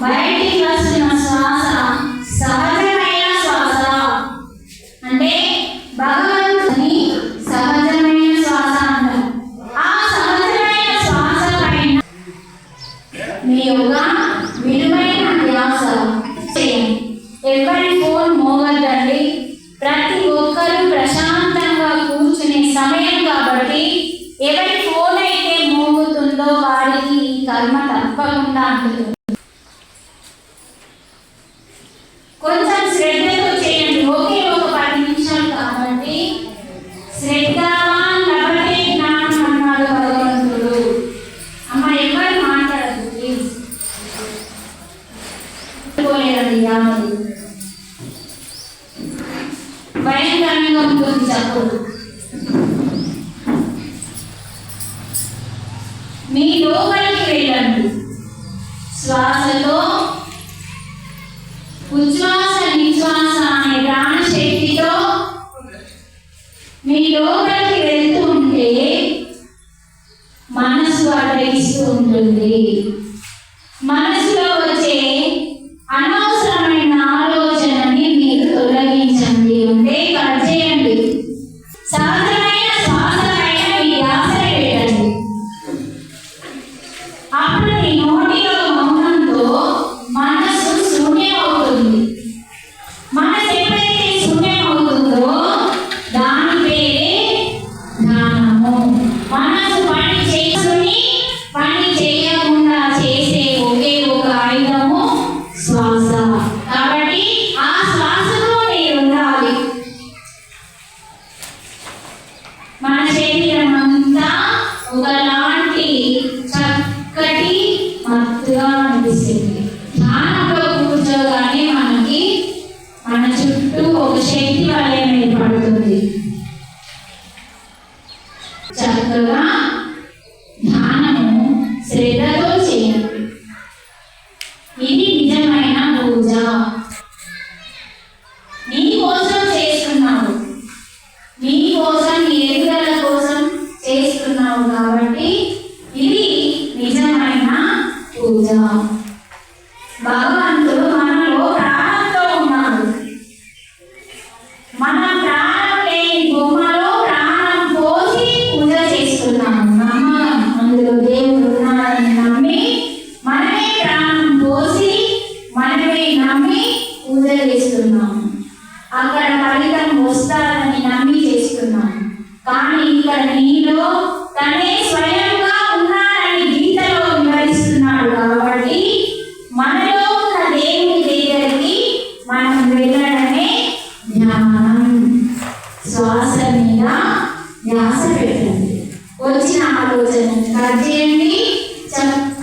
బయటికి వస్తున్న శ్వాస సహజమైన శ్వాస. అంటే భగవంతుని సహజమైన శ్వాస ఆ సహజమైన శ్వాస పైన మీ యొక్క విలువైన ధ్యాస ఎవరి ఫోన్ మోగద్దండి. ప్రతి ఒక్కరూ ప్రశాంతంగా కూర్చునే సమయం కాబట్టి ఎవరి భయంకరంగా ఉంటుంది చప్పుడు మీ లోపలికి వెళ్ళండి. శ్వాసలో ఉచ్ఛ్వాస నిశ్వాస అనే ప్రాణశక్తితో మీ లోపలికి వెళ్తూ ఉంటే మనసు అడ్డగిస్తూ ఉంటుంది. మనసులో ఒకలాంటి చక్కటి మత్తుగా అనిపిస్తుంది. ధ్యానంలో కూర్చోగానే మనకి మన చుట్టూ ఒక శక్తి వలయం ఏర్పడుతుంది. చక్కగా చేస్తున్నాము. అక్కడ ఫలితం వస్తారని నమ్మి చేస్తున్నాము. కానీ ఇక్కడ నీలో తనే స్వయంగా ఉన్నారని గీతలో వివరిస్తున్నాడు కాబట్టి మనలో ఉన్న దేవుని దగ్గరికి మనం వెళ్ళడమే ధ్యానం శ్వాస మీద ధ్యాస పెట్టండి. వచ్చిన ఆలోచన. కట్ చేయండి. చక్కగా